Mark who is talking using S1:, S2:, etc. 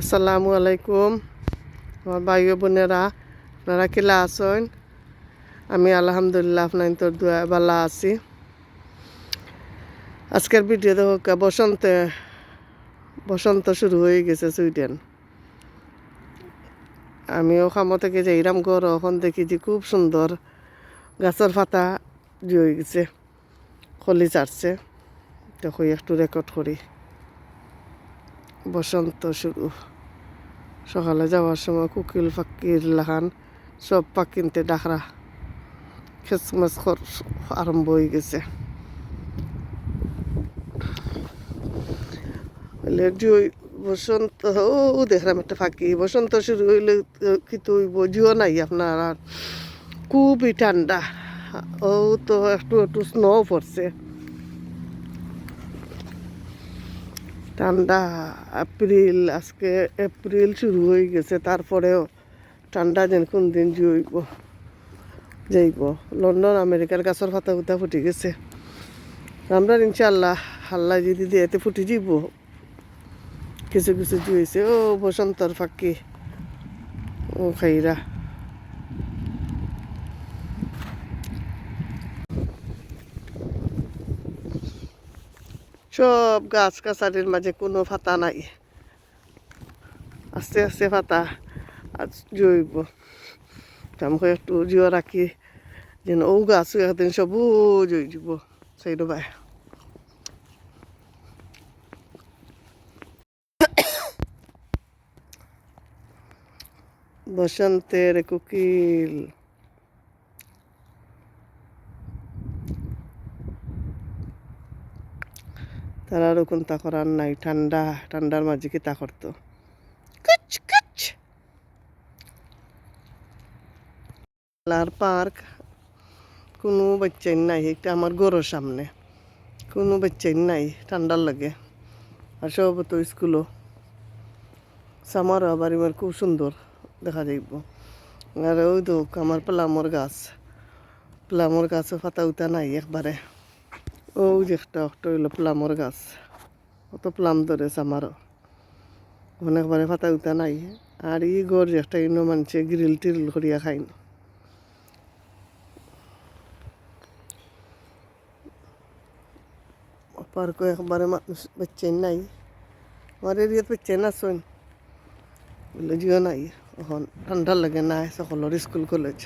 S1: আসসালামু আলাইকুম। আমার ভাই বোনেরা, আপনারা কিলা আছেন? আমি আলহামদুলিল্লাহ আপনার তোর দুয়া বালা আছি। আজকের ভিডিও দেখো বসন্তে, বসন্ত শুরু হয়ে গেছে সুইডেন। আমিও খামো থেকে যাইরাম ঘর এখন দেখি যে খুব সুন্দর গাছের পাতা দিয়ে গেছে খলি চাটছে দেখো একটু রেকর্ড করি। বসন্ত শুরু। সকালে যাওয়ার সময় কুকিল, ফাকির, লাহান সব পাকিনতে ডাকরা। খেসমাস আরম্ভ হয়ে গেছে। বসন্ত, ও দেখলাম একটা ফাঁকি। বসন্ত শুরু হইলে কিন্তু জিও নাই আপনার আর। খুবই ঠান্ডা। ও তো একটু একটু স্নো পড়ছে। ঠান্ডা এপ্রিল, আজকে এপ্রিল শুরু হয়ে গেছে, তারপরেও ঠান্ডা যেন কোন দিন জুইব যাইব লন্ডন, আমেরিকার গাছের পাতা উতা ফুটি গেছে। আমরা ইনশাল্লাহ হাল্লা যদি দিয়েতে ফুটি যাব। কিছু কিছু জুইছে, ও বসন্তর ফাঁকি, ও খাইরা। সব গাছ গাছালির মাঝে কোনো ফাতা নাই। আস্তে আস্তে ফাতা আজ জৈব। আমাকে একটু জিও রাখি, যেন ও গাছ একদিন সবু জই যাব। সেই ডোবায় বসন্তের কুকিল। তারা ওরকম তা করার নাই, ঠান্ডা, ঠান্ডার মাঝে কি তা করতো? কুচ কুচ। আর পার্ক, কোনো বাচ্চাই নাই একটা আমার গরুর সামনে। কোনো বাচ্চাই নাই, ঠান্ডার লাগে। আর সব তো স্কুলও। সামার আবার এবার খুব সুন্দর দেখা যাইব। আর ওই তো আমার প্লামর গাছ। প্লামর গাছও পাতা উতা নাই একবারে। ও যে একটা একটা হইল প্লামর গাছ। অত প্লাম ধরেছে আমারও। অনেকবারে পাতা উতা নাই। আর ই গড় যে একটা ইনো মানছে গ্রিল টিরিল করিয়া খাইন। পার্ক একবারে মানুষ বাচ্চাই নাই। আমার এরিয়াত বাচ্চাই না শোন বলে জিও নাই। এখন ঠান্ডা লাগে নাই সকলের স্কুল, কলেজ।